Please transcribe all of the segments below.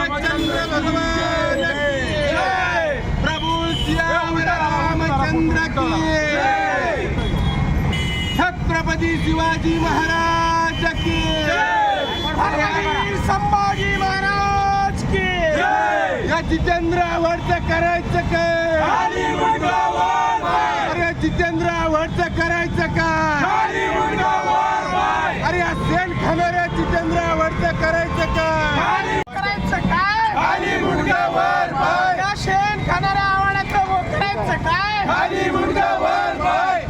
रामचंद्र भगवान की प्रभू श्रीराम रामचंद्र की छत्रपती शिवाजी महाराज की संभाजी महाराज की या जितेंद्र आवडचं करायचं काय अरे जितेंद्र आवडचं करायचं काय अरे या सेन जितेंद्र आवडतं करायचं काय करायचं काय खाली मुंडका वर पाय या शेण खाणाऱ्या आव्हानाचं करायचं काय खाली मुंडका वर पाय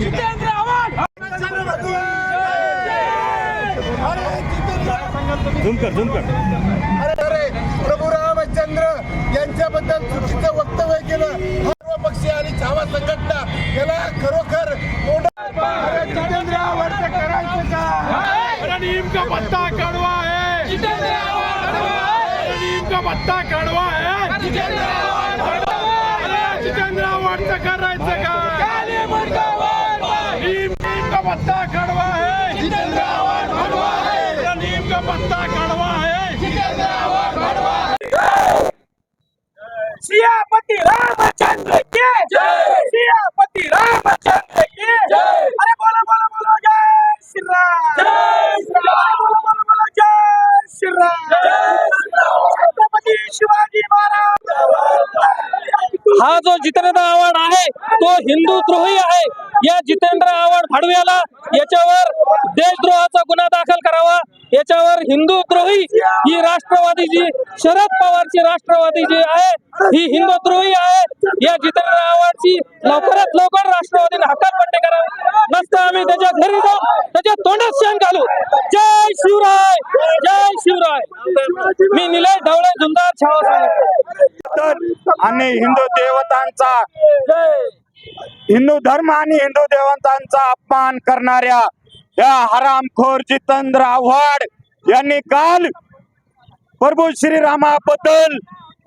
जितेंद्र आव्हाड. अरे अरे प्रभू रामचंद्र यांच्याबद्दल चुकीचं वक्तव्य केलं. सर्व पक्षी आणि छावा संघटना याला खरोखर जितेंद्र आवडतं करायचं का? नीम का पत्ता कड़वा है जितेंद्र आव्हाड नीम का पत्ता कड़वा है जितेंद्र आव्हाड. आव्हाडचं करायचं का खाली मुंडका वर पाय. नीम का पत्ता कड़वा है जितेंद्र आव्हाड भडवा नीम का पत्ता कड़वा है जितेंद्र आव्हाड भडवा. सियापति रामचंद्र की जय सियापति रामचंद्र की जय अरे बोलो बोलो बोलो जय श्री राम जय श्री राम बोलो बोलो बोलो जय श्री राम जय श्री राम छत्रपती शिवाजी महाराज हा जो जितेंद्र आव्हाड आहे तो हिंदू द्रोही आहे. या जितेंद्र आव्हाड फाडव्याला याच्यावर देशद्रोहाचा गुन्हा दाखल करावा. याच्यावर हिंदू द्रोही ही राष्ट्रवादी जी शरद पवारची राष्ट्रवादी जी आहे ही हिंदू द्रोही आहे. या जितेंद्र आव्हाडची लवकरात लवकर राष्ट्रवादीने हकालपट्टी करावी नसतं आम्ही त्याच्या घरी जाऊ त्याच्या तोंडात शेण घालू. जय शिवराय जय शिवराय. मी निलेश ढवळे झुंजार छावा सांगतो आणि हिंदू देवतांचा हिंदू धर्म आणि हिंदू देवतांचा अपमान करणाऱ्या या हरामखोर जितेंद्र आव्हाड यांनी काल प्रभू श्रीरामाबद्दल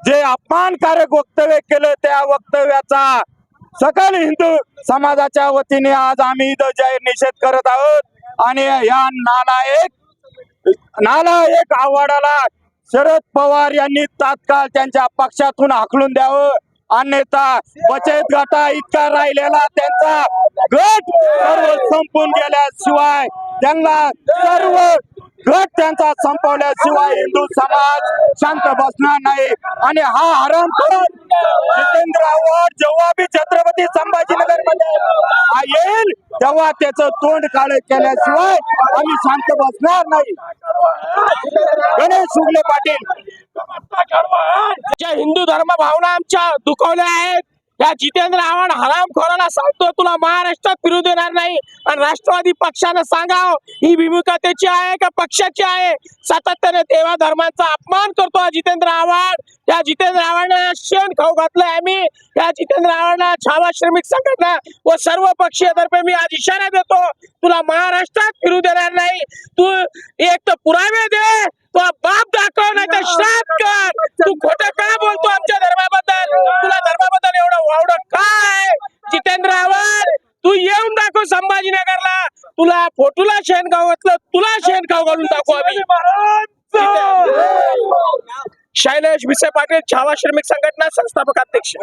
जे अपमानकारक वक्तव्य केलं त्या वक्तव्याचा सकल हिंदू समाजाच्या वतीने आज आम्ही इथं जाहीर निषेध करत आहोत. आणि या नालायक नालायक आव्हाडाला शरद पवार यांनी तात्काळ त्यांच्या पक्षातून हाकलून द्यावं. अन्यथा बचत गटा इतका राहिलेला त्यांचा गट सर्व संपून गेल्याशिवाय त्यांना सर्व गट त्यांचा संपवल्याशिवाय हिंदू समाज शांत बसणार नाही. आणि हा हरामखोर जितेंद्र आव्हाड जेव्हा बी छत्रपती संभाजीनगरमध्ये येईल तेव्हा त्याचं तोंड काळे केल्याशिवाय आम्ही शांत बसणार नाही. गणेश शुगले पाटील. ज्या हिंदू धर्म भावना आमच्या दुखवल्या आहेत या जितेंद्र आव्हाड हरामखोराला सांगतो तुला महाराष्ट्रात फिरू देणार नाही. आणि राष्ट्रवादी पक्षानं सांगाव ही भूमिका त्याची आहे का पक्षाची आहे? सातत्याने देवा धर्माचा अपमान करतो हा जितेंद्र आव्हाड या जितेंद्र आव्हाडनं शेण खाऊ घातलंय आम्ही. या जितेंद्र आव्हाडनं छावा श्रमिक संघटना व सर्व पक्षीय तर्फे मी आज इशारा देतो तुला महाराष्ट्रात फिरू देणार नाही. तू एक तर पुरावे दे बाप दाखव नाही तर श्राप कर. तू खोटं का बोलतो आमच्या धर्माबद्दल? तुला धर्माबद्दल एवढं वावडं काय? जितेंद्र आव्हाड तू येऊन दाखव संभाजीनगरला. तुला फोटोला शेण खाऊ घातलं तुला शेण खाऊ घालून दाखवू आम्ही. शैलेश विसे पाटील छावा श्रमिक संघटना संस्थापक अध्यक्ष.